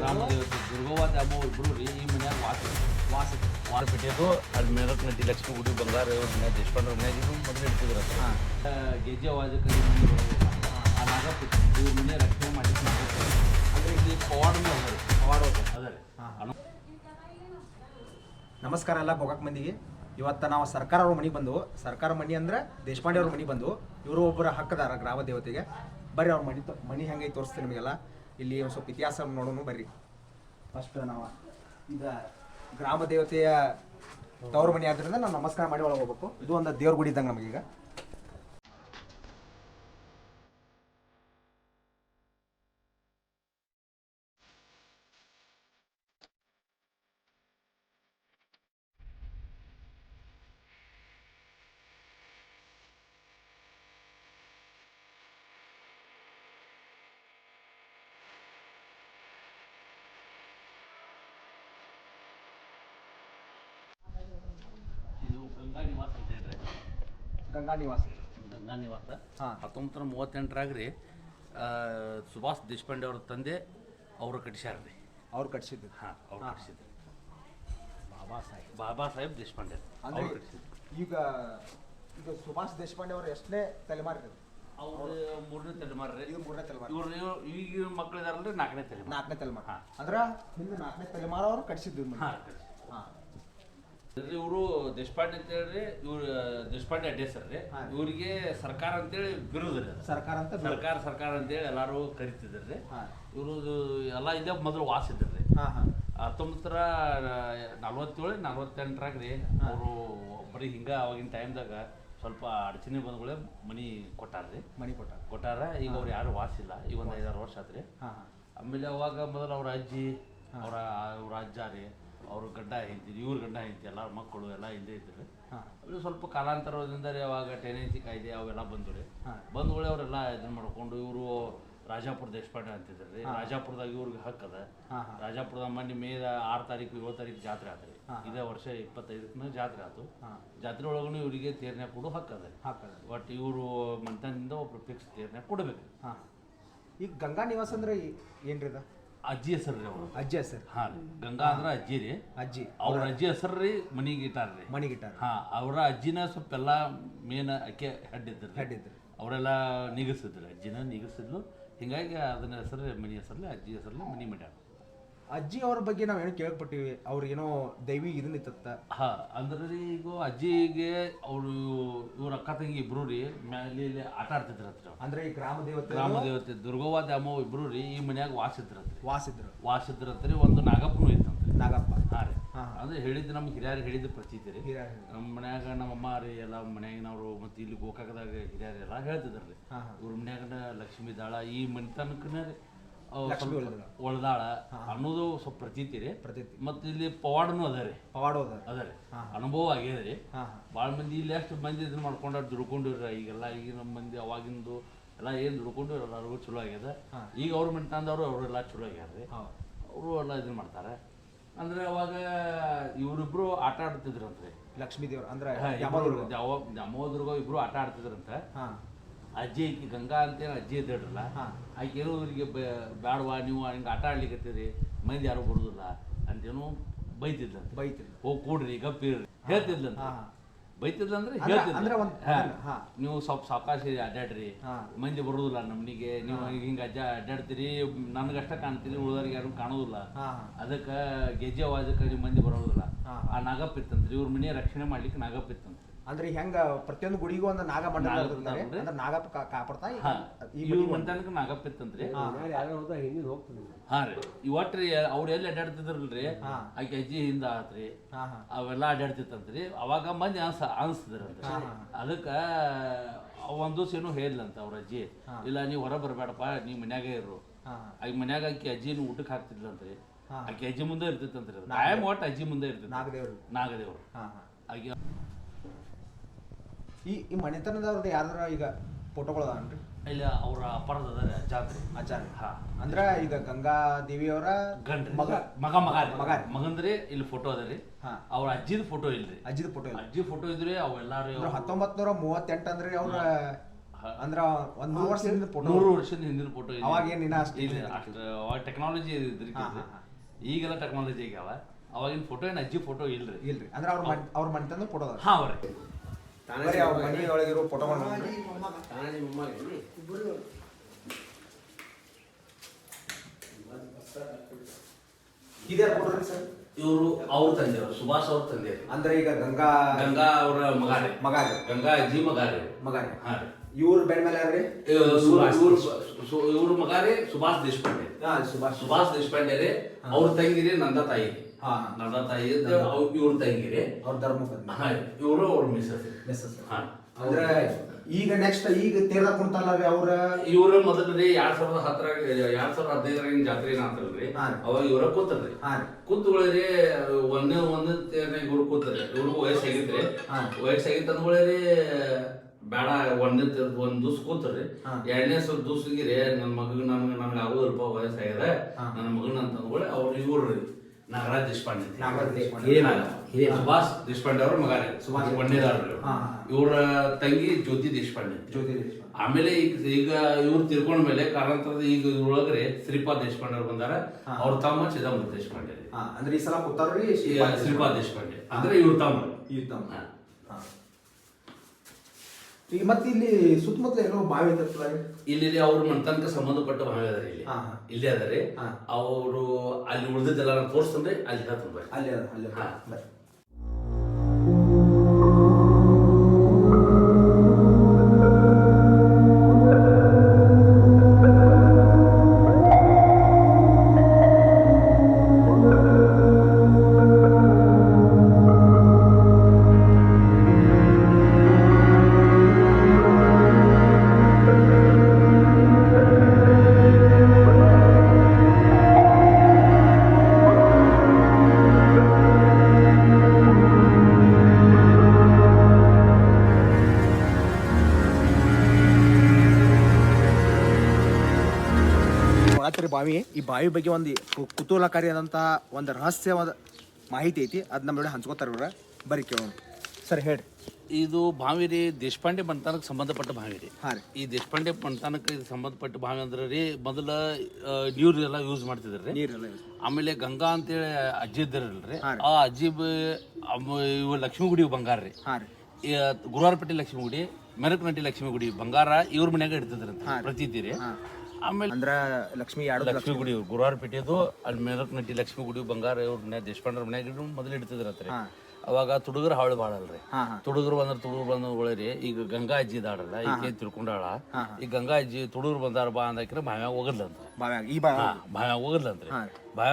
ಗ್ರಾಮ ದೇವತೆ ದುರ್ಗವ್ವ ದ್ಯಾಮವ್ವ ಇಬ್ರು ರೀ ಈ ಮನ್ಯಾಗ ವಾಸ ವಾಸ ವಾರ ಬಿಟ್ಟಿದ್ದು ಅಲ್ಲಿ ಮೇಲಕ್ಕೆ ನದಿ ಲಕ್ಷ್ಮಿ ಗುಡಿ ಬಂಗಾರ ಮನ್ಯಾಗ ದೇಶಪಾಂಡ್ರ ಮನ್ಯಾಗ ಇದು ಮೊದಲು ಇಡ್ತಿದ್ರು ಹಾಂ. ಗೆಜ್ಜೆ ಮನೆ ಬರೋದಿಲ್ಲ ಆ ನಾಗಪ್ಪ ಇವ್ರ ಮನೆ ರಕ್ಷಣೆ ಮಾಡಿ ಅಂದರೆ ಇಲ್ಲಿ ಪವಾಡ ಅದ ರೀ ಅವಾರ್ಡ್ ಹೋಗ್ತದೆ ಅದ ರೀ. ಹಾಂ. ನಮಸ್ಕಾರ ಎಲ್ಲ ಗೋಕಾಕ್ ಮಂದಿಗೆ. ಇವತ್ತು ನಾವು ಸರ್ಕಾರ ಅವ್ರ ಮನೆಗೆ ಬಂದು ಸರ್ಕಾರ ಮನೆ ಅಂದ್ರೆ ದೇಶಪಾಂಡೆ ಅವ್ರ ಮನೆಗೆ ಬಂದು ಇವರು ಒಬ್ಬರ ಹಕ್ಕದಾರ ಗ್ರಾಮ ದೇವತೆಗೆ. ಬರ್ರಿ ಅವ್ರ ಮನೆ ಮನೆ ಹೆಂಗೈತೆ ತೋರಿಸ್ತೀನಿ ನಿಮಗೆಲ್ಲ. ಇಲ್ಲಿ ಒಂದು ಸ್ವಲ್ಪ ಇತಿಹಾಸ ನೋಡೋಣ ಬರ್ರಿ. ಫಸ್ಟ್ ನಾವು ಈಗ ಗ್ರಾಮ ದೇವತೆಯ ತವ್ರ ಮನೆ ಆದ್ರಿಂದ ನಾವು ನಮಸ್ಕಾರ ಮಾಡಿ ಒಳಗೆ ಹೋಗ್ಬೇಕು. ಇದು ಒಂದು ದೇವ್ರ ಗುಡಿ ಇದ್ದಂಗೆ ನಮಗೀಗ ಇದು ಗಂಗಾ ನಿವಾಸ ಅಂತ ಹೇಳ್ರಿ ಗಂಗಾ ನಿವಾಸ ಗಂಗಾ ನಿವಾಸ ಹಾಂ. ಹತ್ತೊಂಬತ್ತು ನೂರ ಮೂವತ್ತೆಂಟರಾಗ ರೀ ಸುಭಾಷ್ ದೇಶಪಾಂಡೆ ಅವ್ರ ತಂದೆ ಅವರು ಕಟ್ಟಿಸ್ಯಾರ ರೀ ಅವ್ರು ಕಟ್ಸಿದ್ದು. ಹಾಂ ಅವ್ರು ಹಾ. ಕಟ್ಟಿಸಿದ್ರು ಬಾಬಾ ಸಾಹೇಬ್. ಬಾಬಾ ಸಾಹೇಬ್ ದೇಶಪಾಂಡೆ ಅಂದ್ರೆ ಈಗ ಈಗ ಸುಭಾಷ್ ದೇಶಪಾಂಡೆ ಅವರು ಎಷ್ಟನೇ ತಲೆಮಾರಿ? ಅವ್ರು ಮೂರನೇ ತಲೆಮಾರು ರೀ ಇದು ಮೂರನೇ ತಲೆಮಾರಿ. ಇವ್ರು ಈಗ ಮಕ್ಕಳು ಇದಾರಲ್ರಿ ನಾಲ್ಕನೇ ತಲೆಮಾರಿ. ನಾಲ್ಕನೇ ತಲೆಮಾರಿ. ಹಾಂ. ಅಂದ್ರೆ ಹಿಂದೆ ನಾಲ್ಕನೇ ತಲೆಮಾರು ಅವರು ಕಟ್ಸಿದ್ದು ಮನೆ. ಹಾಂ ಹಾ. ಇವರು ದೇಶಪಾಂಡೆ ಅಂತ ಹೇಳ್ರಿ ಇವ್ರು ದೇಶಪಾಂಡೆ ಅಡ್ಡೆ ಸರ್ ರೀ. ಇವರಿಗೆ ಸರ್ಕಾರ ಅಂತೇಳಿ ಬಿರುದ್ರಿ ಸರ್ಕಾರ ಅಂತ. ಸರ್ಕಾರ ಸರ್ಕಾರ ಅಂತೇಳಿ ಎಲ್ಲಾರು ಕರಿತಿದ್ರು. ಇವರು ಎಲ್ಲ ಇದೇ ಮೊದಲು ವಾಸ ಇದ್ರು ರೀ ಹಾ ಹಾ. ಹತ್ತೊಂಬತ್ತರ ನಲ್ವತ್ತೇಳು ನಲ್ವತ್ತೆಂಟರಾಗ ರೀ ಅವರು ಬರೀ ಹಿಂಗೆ ಅವಾಗಿನ ಟೈಮ್ದಾಗ ಸ್ವಲ್ಪ ಅಡಚಣೆ ಬಂದ್ಗಳೇ ಮನಿ ಕೊಟ್ಟಾರ್ರಿ ಮನಿ ಕೊಟ್ಟಾರ. ಕೊಟ್ಟಾರ. ಈಗ ಅವ್ರು ಯಾರು ವಾಸಿಲ್ಲ ಈಗ ಒಂದು ಐದಾರು ವರ್ಷ ಆತ್ರಿ. ಆಮೇಲೆ ಅವಾಗ ಮೊದಲು ಅವ್ರ ಅಜ್ಜಿ ಅವರ ಅವ್ರ ಅಜ್ಜ ರೀ. ಅವ್ರ ಗಂಡ ಹೆಂಡತಿ ಇವ್ರ ಗಂಡ ಹೆಂಡತಿ ಎಲ್ಲ ಮಕ್ಕಳು ಎಲ್ಲ ಹಿಂದೆ ಆಮೇಲೆ ಸ್ವಲ್ಪ ಕಾಲಾಂತರದಿಂದ ಅವಾಗ ಟೆನೆನ್ಸಿ ಕಾಯ್ದೆ ಅವೆಲ್ಲ ಬಂದು ರೀ. ಬಂದ್ಗಳೇ ಅವರೆಲ್ಲ ಇದನ್ನ ಮಾಡ್ಕೊಂಡು ಇವರು ರಾಜಾಪುರ ದೇಶಪಾಂಡೆ ಅಂತಿದ್ರು ರೀ. ರಾಜಾಪುರದಾಗ ಇವ್ರಿಗೆ ಹಕ್ಕದ ರಾಜಾಪುರದ ಮೊನ್ನೆ ಮೇ ಆರು ತಾರೀಕು ಏಳು ತಾರೀಕು ಜಾತ್ರೆ ಆತ್ರಿ. ಇದೇ ವರ್ಷ ಇಪ್ಪತ್ತೈದಕ್ಕೂ ಜಾತ್ರೆ ಆತು. ಜಾತ್ರೆ ಒಳಗೂ ಇವರಿಗೆ ತೇರ್ನೆ ಕೊಡು ಹಕ್ಕದ ಒಟ್ಟು ಬಟ್ ಇವರು ಮಂತನಿಂದ ಒಬ್ರು ಫಿಕ್ಸ್ ತೇರ್ನೆ ಕೊಡಬೇಕು. ಈಗ ಗಂಗಾ ನಿವಾಸ ಅಂದ್ರೆ ಏನ್ರಿ ಅದ ಅಜ್ಜಿ ಹೆಸರು ರೀ ಅವರು. ಅಜ್ಜಿ ಹೆಸರು. ಹಾ ರೀ. ಗಂಗಾ ಅಂದ್ರೆ ಅಜ್ಜಿ ರೀ. ಅಜ್ಜಿ. ಅವ್ರ ಅಜ್ಜಿ ಹೆಸರು ರೀ ಮನಿಗೆ ಇಟ್ಟಾರ ರೀ. ಮನಿ ಗಿಟಾರ್ ಹಾ ಅವರ ಅಜ್ಜಿನ ಸ್ವಲ್ಪ ಎಲ್ಲ ಮೇನ್ ಅಕ್ಕೆ ಹೆಡ್ ಹಡ್ಡಿದ್ರು. ಹೆಡ್ ಇದ್ರು ಅವರೆಲ್ಲ ನಿಗಿಸಿದ್ರು ಅಜ್ಜಿನ ನಿಗಿಸಿದ್ಲು. ಹಿಂಗಾಗಿ ಅದನ್ನ ಹೆಸರು ಮನಿ ಹೆಸರಲ್ಲಿ ಅಜ್ಜಿ ಹೆಸರಲ್ಲಿ ಮನಿ ಮಾಡ್ಯಾರ ಅಜ್ಜಿ ಅವ್ರ ಬಗ್ಗೆ ನಾವ್ ಏನೋ ಕೇಳ್ಪಟ್ಟಿವಿ ಅವ್ರಿಗೇನೋ ದೈವಿ ಇದನ್ನ ಇತ್ತ ಹಾ ಅಂದ್ರೆ ರೀ ಈಗ ಅಜ್ಜಿಗೆ ಅವರು ಇವ್ರ ಅಕ್ಕ ತಂಗಿ ಇಬ್ರು ರೀ ಮ್ಯಾಲೆ ಇಲ್ಲಿ ಆಟ ಆಡ್ತಿದ್ರಂತ್ರಿ. ಅಂದ್ರೆ ಈ ಗ್ರಾಮ ದೇವತೆ ಗ್ರಾಮ ದೇವತೆ ದುರ್ಗವ್ವ ಅಮ್ಮ ಇಬ್ರು ರೀ ಈ ಮನ್ಯಾಗ ವಾಸಿದ್ರಂತ್ರಿ. ವಾಸಿದ್ರು. ವಾಸಿದ್ರಂತ್ರಿ ಒಂದು ನಾಗಪ್ಪನೂ ಇತ್ತಂತ್ರಿ. ನಾಗಪ್ಪ. ಹಾ ರೀ. ಹಾ ಅಂದ್ರೆ ಹೇಳಿದ್ದು ನಮ್ಗೆ ಹಿರಿಯರು ಹೇಳಿದ ಪ್ರತೀತಿ ರೀ. ನಮ್ಮ ಮನ್ಯಾಗ ನಮ್ಮ ಅಮ್ಮ ರೀ ಎಲ್ಲ ಮನ್ಯಾಗಿನವರು ಮತ್ತೆ ಇಲ್ಲಿ ಗೋಕಾಕದಾಗ ಹಿರಿಯರು ಎಲ್ಲ ಹೇಳ್ತಿದ್ರು ರೀ. ಹಾ ಹಾ. ಇವ್ರ ಮನ್ಯಾಗನ ಲಕ್ಷ್ಮೀ ದಾಳ ಈ ಮನಿತನಕನ ರೀ. ಲಕ್ಷ್ಮೀ ಒಳದಾಳ. ಒಳದಾಳ. ಅನ್ನೋದು ಸ್ವಲ್ಪ ಪ್ರತೀತಿ ರೀ. ಪ್ರತೀತಿ. ಮತ್ತು ಇಲ್ಲಿ ಪವಾಡನು ಅದ ರೀ. ಪವಾಡ ಅದ ರೀ. ಅನುಭವ ಆಗ್ಯದ ರೀ. ಭಾಳ ಮಂದಿ ಇಲ್ಲಿ ಎಷ್ಟು ಮಂದಿ ಇದನ್ನ ಮಾಡ್ಕೊಂಡು ದುಡ್ಕೊಂಡಿರ ಈಗೆಲ್ಲ ಈಗ ನಮ್ಮ ಮಂದಿ ಅವಾಗಿಂದು ಎಲ್ಲ ಏನು ದುಡ್ಕೊಂಡು ಎಲ್ಲರಿಗೂ ಚಲೋ ಆಗ್ಯದ. ಈ ಅವ್ರ ಅವ್ರು ಅವರೆಲ್ಲ ಚಲೋ ಆಗ್ಯಾರ ರೀ. ಅವರು ಎಲ್ಲ ಇದನ್ನ ಮಾಡ್ತಾರೆ. ಅಂದ್ರೆ ಅವಾಗ ಇವರಿಬ್ರು ಆಟ ಆಡ್ತಿದ್ರಂತ್ರಿ. ಲಕ್ಷ್ಮೀ ದೇವ್ರ ಅಂದ್ರೆ ದ್ಯಾಮೋದುರ್ಗ ಇಬ್ರು ಆಟ ಆಡ್ತಿದ್ರಂತ. ಹಾ. ಅಜ್ಜಿ ಐತಿ ಗಂಗಾ ಅಂತೇನು ಅಜ್ಜಿ ಇದ್ದಾಡ್ರಲ್ಲ. ಆಕೆ ಏನೋ ಇವ್ರಿಗೆ ಬ್ಯಾಡವಾ ನೀವು ಹಿಂಗೆ ಆಟ ಆಡ್ಲಿಕ್ಕತ್ತೀರಿ ಮಂದಿ ಯಾರು ಬರುದಿಲ್ಲ ಅಂತೇನು ಬೈತಿದ್ಲಂತ. ಬೈತಿದ್ರು ಹೋಗಿ ಕೂಡ್ರಿ ಗಪ್ಪಿರ್ರಿ ಹೇಳ್ತಿದ್ಲಂತ. ಬೈತಿದ್ಲಂದ್ರೆ ಹೇಳ್ತಿದ್ಲ. ನೀವು ಸ್ವಲ್ಪ ಸಾವಕಾಶ ಅಡ್ಡಾಡ್ರಿ. ಮಂದಿ ಬರುದಿಲ್ಲ ನಮ್ಮನಿಗೆ ನೀವು ಹಿಂಗೆ ಅಜ್ಜ ಅಡ್ಡಾಡ್ತೀರಿ ನನ್ಗಷ್ಟ ಕಾಣ್ತೀರಿ ಉಳಿದವ್ರಿಗೆ ಯಾರು ಕಾಣೋದಿಲ್ಲ. ಅದಕ್ಕೆ ಗೆಜ್ಜೆ ನೀವು ಮಂದಿ ಬರೋದಿಲ್ಲ. ಆ ನಾಗಪ್ಪ ಇತ್ತಂತ್ರಿ ಇವ್ರ ಮನೆ ರಕ್ಷಣೆ ಮಾಡ್ಲಿಕ್ಕೆ ನಾಗಪ್ಪ ಇತ್ತಂತ್ರಿ. ಅಂದ್ರೆ ಹೆಂಗ ಪ್ರತಿಯೊಂದು ಗುಡಿಗೂ ಒಂದು ನಾಗಮಂಡಲ ಇರ್ತಾರೆ. ಅಂದ್ರೆ ನಾಗಪ್ಪ ಕಾಪಾಡ್ತಾ ಈ- ಮಂತನಕ ನಾಗಪ್ಪ ಹಿಂದಿನ ಹೋಗ್ತದೆ ಹಾ ರೀ. ಇವಟ್ರಿ ಅವ್ರು ಎಲ್ಲಿ ಅಡ್ಡಾಡ್ತಿದ್ರಲ್ರಿ. ಆಕೆ ಅಜ್ಜಿ ಹಿಂದ ಆತ್ರಿ. ಅವೆಲ್ಲಾ ಅಡ್ಡಾಡ್ತಿತ್ತಂತ್ರಿ ಅವಾಗ ಮಂದಿ ಅನ್ಸ ಅನ್ಸ್ತಿದ್ರ ಅದಕ್ಕ ಒಂದ್ ದಿವಸ ಏನೋ ಹೇಳಿದ್ಲಂತ ಅವ್ರ ಅಜ್ಜಿ. ಇಲ್ಲ ನೀವು ಹೊರ ಬರಬೇಡಪ್ಪ ನೀ ಮನ್ಯಾಗ ಇರು ಆಗ ಮನ್ಯಾಗ ಆಕಿ ಅಜ್ಜಿನ ಊಟಕ್ಕೆ ಹಾಕ್ತಿದ್ಲಂತ್ರಿ. ಆಕೆ ಅಜ್ಜಿ ಮುಂದೆ ಇರ್ತಿತ್ತಂತ್ರಿ. ಕಾಯಂ ಒಟ್ಟು ಅಜ್ಜಿ ಮುಂದೆ ಇರ್ತಿತ್ತು. ನಾಗದೇವ್ರು. ನಾಗದೇವ್ರು. ಆಗ ಆಕೆ ಈ ಈ ಮನೆತನದವ್ರದ್ದು ಯಾರ್ದಾರ ಈಗ ಫೋಟೋಗಳದಾವನ್ರಿ ಇಲ್ಲ ಅವರ ಅಪರದ ಅದಾರ ಜಾತ್ರೆ. ಆಚಾರ್ಯ. ಹಾ. ಅಂದ್ರ ಈಗ ಗಂಗಾ ದೇವಿಯವರ ಗಂಡ್ರಿ. ಮಗ. ಮಗ ಮಗ ರೀ. ಮಗ ರೀ. ಮಗಂದ್ರಿ ಇಲ್ಲಿ ಫೋಟೋ ಅದ ರೀ. ಹಾ. ಅವ್ರ ಅಜ್ಜಿದ ಫೋಟೋ ಇಲ್ರಿ. ಅಜ್ಜಿದ ಫೋಟೋ ಇಲ್ಲ ಅಜ್ಜಿ ಫೋಟೋ ಇದ್ರಿ ಅವೆಲ್ಲಾರು ಅಂದ್ರೆ ಹತ್ತೊಂಬತ್ ನೂರ ಮೂವತ್ತೆಂಟು ಅಂದ್ರೆ ಅವ್ರ ಅಂದ್ರ ಒಂದ್ ನೂರು ವರ್ಷದಿಂದ ಫೋಟೋ ನೂರು ವರ್ಷದ ಹಿಂದಿನ ಫೋಟೋ ಅವಾಗ ಏನ್ ಇನ್ನ ಅಷ್ಟು ಇಲ್ಲ ಅಷ್ಟು ಅವಾಗ ಟೆಕ್ನಾಲಜಿ ಇದ್ರಿ ಈಗೆಲ್ಲ ಟೆಕ್ನಾಲಜಿ ಆಗ್ಯಾವ. ಅವಾಗಿನ ಫೋಟೋ ಏನು ಅಜ್ಜಿ ಫೋಟೋ ಇಲ್ರಿ. ಇಲ್ರಿ. ಅಂದ್ರೆ ಅವ್ರ ಮನ್ ಅವ್ರ ಮನೆತನ ಫೋಟೋ ಹಾ ಅವ್ರಿ. ಬರೀ ಅವ್ರ ಮನೆ ಒಳಗಿರೋ ಫೋಟೋಗಳು ಇದೇ ಫೋಟೋ ರೀ ಸರ್. ಇವರು ಅವ್ರ ತಂದೆಯವರು ಸುಭಾಷ್ ಅವ್ರ ತಂದೆ ಅಂದ್ರೆ ಈಗ ಗಂಗಾ ಗಂಗಾ ಅವರ ಮಗ ರೀ ಮಗ ರೀ ಗಂಗಾ ಅಜ್ಜಿ ಮಗ ರೀ ಮಗ ರೀ ಹಾ ರೀ. ಇವ್ರ ಬೆನ್ ಮೇಲೆ ಯಾರ್ರಿ? ಇವ್ರ ಮಗ ರೀ ಸುಭಾಷ್ ದೇಶಪಾಂಡೆ. ಹಾ ಸುಭಾಷ್ ಸುಭಾಷ್ ದೇಶಪಾಂಡೆ ರೀ. ಅವ್ರ ತಂಗಿ ರೀ ನಂದ ತಾಯಿ. ಹಾ. ನಂದ ತಾಯಿ ಇವ್ರ ತಂಗಿರಿ. ಅವ್ರ ಧರ್ಮ ಇವರು ಅವ್ರ ಮಿಸಸ್ ಮಿಸ್ಸಸ್. ಹಾ. ಅಂದ್ರೆ ಈಗ ನೆಕ್ಸ್ಟ್ ಈಗ ತೀರ್ದ ಕುಂತಲ್ಲ ಅವ್ರ? ಇವ್ರ ಮೊದಲ್ರಿ ರೀ ಎರಡ್ ಸಾವಿರದ ಹತ್ತರಾಗ ಎರಡ್ ಸಾವಿರದ ಹದಿನೈದರಾಗಿನ ಜಾತ್ರೆ ಏನಂತಲ್ರಿ. ಅವಾಗ ಇವ್ರ ಕೂತಲ್ರಿ. ಹಾ ರೀ. ಕೂತ್ಕೊಳ್ಳಿ ಒಂದೇ ಒಂದ್ ಇವ್ರು ಕೂತಾರೆ ಇವ್ರಿಗೂ ವಯಸ್ಸಾಗಿತ್ರಿ ಹಾ. ವಯಸ್ಸಾಗಿತ್ತು ಅಂದ್ಕೊಳ್ಳಿ ಬೇಡ ಒಂದನೇ ತ- ಒಂದ್ ದಿವ್ಸ ಕೂತ್ರಿ. ಎರಡನೇ ಸಲ ದಿವ್ಸಗಿರಿ ನನ್ನ ಮಗಗ್ ನನ್ಗೆ ನನ್ಗೆ ಆಗೋದಲ್ಪ ವಯಸ್ಸಾಗಿದೆ. ನನ್ನ ಮಗನ ಅಂತ ಅಂದ್ಕೊಳ್ಳಿ ಅವ್ರು ಇವ್ರು ನಾಗರಾಜ್ ದೇಶಪಾಂಡೆ. ನಾಗರಾಜ್ ದೇಶಪಾಂಡೆ. ಹಿರಿಯ ಸುಭಾಷ್ ದೇಶಪಾಂಡೆ ಅವರು ಮಗಾರೆ ರೀ. ಸುಭಾಷ್ ಒಂದೇದಾರ್ರಿ. ಇವರ ಇವ್ರ ತಂಗಿ ಜ್ಯೋತಿ ದೇಶಪಾಂಡೆ ಜ್ಯೋತಿ ದೇಶಪಾಂಡೆ. ಆಮೇಲೆ ಈಗ ಈಗ ಇವ್ರು ತಿರ್ಕೊಂಡ ಮೇಲೆ ಕಾರಣಾಂತರದ ಈಗ ಇದ್ರೊಳಗ್ರೆ ಶ್ರೀಪಾದ್ ದೇಶಪಾಂಡೆ ಅವ್ರು ಬಂದಾರ. ಅವ್ರ ತಮ್ಮ ಚಿದಂಬರ ದೇಶಪಾಂಡೆ. ಅಂದ್ರೆ ಈ ಸಲ ಕೊತ್ತಾರ್ರಿ ಶ್ರೀಪಾದ್ ದೇಶಪಾಂಡೆ. ಅಂದ್ರೆ ಇವ್ರ ತಮ್ಮ. ಇವ್ರ ತಮ್ಮ. ಈಗ ಮತ್ತೆ ಇಲ್ಲಿ ಸುತ್ತಮುತ್ತಲ ಏನೋ ಬಾವಿ ಐತಲ್ಲ ಇಲ್ಲಿ ಅವ್ರ ಮನೆತನಕ ಸಂಬಂಧಪಟ್ಟ ಬಾವಿ ಅದ ಇಲ್ಲಿ ಹಾ, ಹಾ. ಇಲ್ಲೇ ಅದ ರೀ ಹಾ. ಅವರು ಅಲ್ಲಿ ಉಳ್ದಿದ್ದೆಲ್ಲ ನಾನು ತೋರಿಸ್ತೇನೆ ಅಲ್ಲಿ ಹೇಳ್ತೀನಿ ಬರ್ರಿ ಅಲ್ಲಿ ಅದ ಅಲ್ಲಿ ಅದ. ಹಾ. ಬರ್ರಿ. ರಾತ್ರಿ ಬಾವಿ. ಈ ಬಾವಿ ಬಗ್ಗೆ ಒಂದು ಕುತೂಹಲಕಾರಿಯಾದಂಥ ಒಂದು ರಹಸ್ಯವಾದ ಮಾಹಿತಿ ಐತಿ. ಅದು ನಮ್ಮ ಜೊತೆ ಹಂಚ್ಕೋತಾರೆ ಇವ್ರ. ಬರೀ ಕೇಳೋಣ. ಸರ್ ಹೇಳಿ ಇದು ಬಾವಿ ರೀ ದೇಶಪಾಂಡೆ ಮನೆತನಕ್ಕೆ ಸಂಬಂಧಪಟ್ಟ ಬಾವಿ ರೀ. ಹಾಂ ರೀ. ಈ ದೇಶಪಾಂಡೆ ಮನೆತನಕ್ಕೆ ಇದು ಸಂಬಂಧಪಟ್ಟ ಬಾವಿ ಅಂದ್ರೆ ರೀ ಮೊದಲು ಆ, ನೀರು ಎಲ್ಲ ಯೂಸ್ ಮಾಡ್ತಿದ್ರು ರೀ. ನೀರೆಲ್ಲ ಆಮೇಲೆ ಗಂಗಾ ಅಂತೇಳಿ ಅಜ್ಜಿ ಇದ್ದಾರಲ್ರಿ. ಆ ಅಜ್ಜಿ ಇವ ಲಕ್ಷ್ಮೀ ಗುಡಿ ಬಂಗಾರ ರೀ. ಹಾಂ ರೀ. ಗುರುವಾರಪೇಟೆ ಲಕ್ಷ್ಮೀ ಗುಡಿ ಮೆರಕನಟ್ಟಿ ಲಕ್ಷ್ಮೀ ಗುಡಿ ಬಂಗಾರ ಇವ್ರ ಮನ್ಯಾಗ ಇಡ್ತಿದ್ರಂತ. ಪ್ರತೀತಿ ರೀ. ಆಮೇಲೆ ಅಂದ್ರ ಲಕ್ಷ್ಮಿ ಎರಡು ಲಕ್ಷ್ಮಿ ಗುಡಿ ಗುರುವಾರಪೇಟೆದು ಅಲ್ಲಿ ಮೆರಕನಟ್ಟಿ ಲಕ್ಷ್ಮಿ ಗುಡಿ ಬಂಗಾರ ಇವ್ರ ದೇಶಪಾಂಡ್ರ ಮನ್ಯಾಗ ಮೊದಲು ಇಡ್ತಿದ್ರತ್ರಿ ಅವಾಗ ತುಡುಗರ ಹಾಳು ಭಾಳ ಅಲ್ರಿ. ತುಡುಗರು ಬಂದ್ರೆ ತುಡುಗರು ಬಂದ ರೀ ಈಗ ಗಂಗಾ ಅಜ್ಜಿ ಇದಾಡಲ್ಲ ಏನ್ ತಿಳ್ಕೊಂಡಾಳ? ಈ ಗಂಗಾ ಅಜ್ಜಿ ತುಡುಗರು ಬಂದಾರ ಬಾ ಅಂದ್ರ ಭಾವ್ಯಾಗ ಹೋಗದ್ಲಂತ ಭಾವ್ಯಾಗ ಹೋಗದ್ಲಂತ್ರಿ. ಹಾಂ.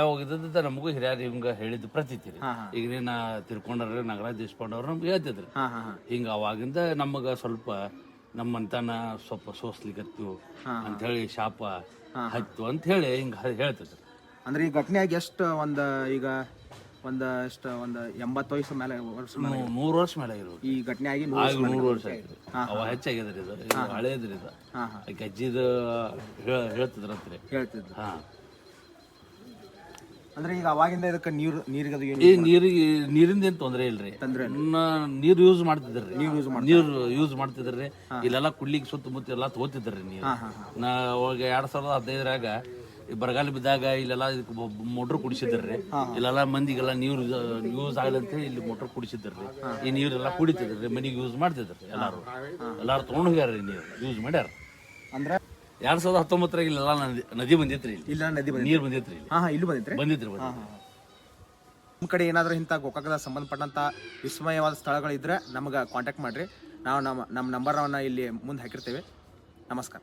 ಹೋಗಿದ್ದಂತ ನಮಗೂ ಹಿರಿಯರು ಹಿಂಗ ಹೇಳಿದ್ ಪ್ರತೀತಿ ರೀ. ಈಗ ನೀನ್ ನಾ ತಿರ್ಕೊಂಡ್ರಿ ನಗರ ದೇಶಪಾಂಡವ್ರು ನಮ್ಗೆ ಹೇಳ್ತಿದ್ರಿ. ಹಿಂಗ ಅವಾಗಿಂದ ನಮಗ ಸ್ವಲ್ಪ ನಮ್ಮ ಮನ್ತನ ಸ್ವಲ್ಪ ಸೋಸ್ಲಿಕತ್ತು ಹಾ, ಅಂತ ಹೇಳಿ ಶಾಪ ಹತ್ತು ಅಂತ ಹೇಳಿ ಹಿಂಗ ಹೇಳ್ತಿದ್ರು ಅಂದ್ರೆ ಈ ಘಟನೆಯಾಗಿ ಎಷ್ಟು ಒಂದು ಈಗ ಒಂದು ಎಷ್ಟು ಒಂದು ಎಂಬತ್ತು ವಯಸ್ಸು ಮೇಲೆ ವರ್ಷ ನೂರು ವರ್ಷ ಮೇಲೆ ಇರೋದು ಈ ಘಟನೆ ಆಗಿ ನೂರು ವರ್ಷ ಆಯ್ತು ಅವ ಹೆಚ್ಚಾಗಿದ್ರಿ ಇದು ಹಳೇದ್ರಿ ಇದು ಅಜ್ಜಿದ ಹೇಳ್- ಹೇಳ್ತಿದ್ರಂತ್ರಿ. ಹೇಳ್ತಿದ್ರು ಹಾ. ಅಂದ್ರೆ ಈಗ ಅವಾಗಿಂದ ಇದಕ್ಕೆ ನೀರು ನೀರಿಗದು ಏನು ಈ ನೀರಿಗೆ ನೀರಿಂದ ಏನ್ ತೊಂದ್ರೆ ಇಲ್ರಿ? ತೊಂದ್ರೆ ನೀರು ಯೂಸ್ ಮಾಡ್ತಿದ್ರಿ ನೀರು ಯೂಸ್ ನೀರು ಯೂಸ್ ಮಾಡ್ತಿದ್ರಿ ಇಲ್ಲೆಲ್ಲ ಕುಡ್ಲಿಕ್ಕೆ ಸುತ್ತಮುತ್ತ ಎಲ್ಲ ತಗೋತಿದ್ರಿ ನೀರು. ನಾ ಅವಾಗ ಎರಡ್ ಸಾವಿರದ ಹದಿನೈದರಾಗ ಈ ಬರಗಾಲ ಬಿದ್ದಾಗ ಇಲ್ಲೆಲ್ಲ ಮೋಟ್ರ್ ಕುಡಿಸಿದ್ರಿ ಇಲ್ಲೆಲ್ಲ ಮಂದಿಗೆಲ್ಲ ನೀರು ಯೂಸ್ ಆಗದಂತ ಅಂತ ಇಲ್ಲಿ ಮೋಟ್ರ್ ಕುಡಿಸಿದ್ರಿ ಈ ನೀರೆಲ್ಲ ಕುಡಿತಿದ್ರಿ ಮನಿಗೆ ಯೂಸ್ ಮಾಡ್ತಿದ್ರಿ ಎಲ್ಲಾರು. ಎಲ್ಲಾರು ತಗೊಂಡ್ ಹೋಗ್ಯಾರ ನೀರು. ಯೂಸ್ ಮಾಡ್ಯಾರ ಅಂದ್ರೆ ಎರಡ್ ಸಾವಿರದ ಹತ್ತೊಂಬತ್ತರಾಗ ಇಲ್ಲ ನದಿ ನದಿ ಬಂದಿತ್ರಿ ಇಲ್ಲಿ. ಇಲ್ಲ ನದಿ ಬಂದಿದೆ ನೀರ್ ಬಂದಿತ್ರಿ ಇಲ್ಲಿ. ಹಾಂ ಹಾಂ ಇಲ್ಲೂ ಬಂದಿತ್ರಿ? ಬಂದಿತ್ರಿ ಬಂದಿತ್ರಿ. ನಿಮ್ಮ ಕಡೆ ಏನಾದರೂ ಇಂಥ ಗೋಕಾಕದ ಸಂಬಂಧಪಟ್ಟಂಥ ವಿಸ್ಮಯವಾದ ಸ್ಥಳಗಳಿದ್ರೆ ನಮಗೆ ಕಾಂಟ್ಯಾಕ್ಟ್ ಮಾಡಿರಿ. ನಾವು ನಮ್ಮ ನಮ್ಮ ನಂಬರನ್ನು ಇಲ್ಲಿ ಮುಂದೆ ಹಾಕಿರ್ತೇವೆ. ನಮಸ್ಕಾರ.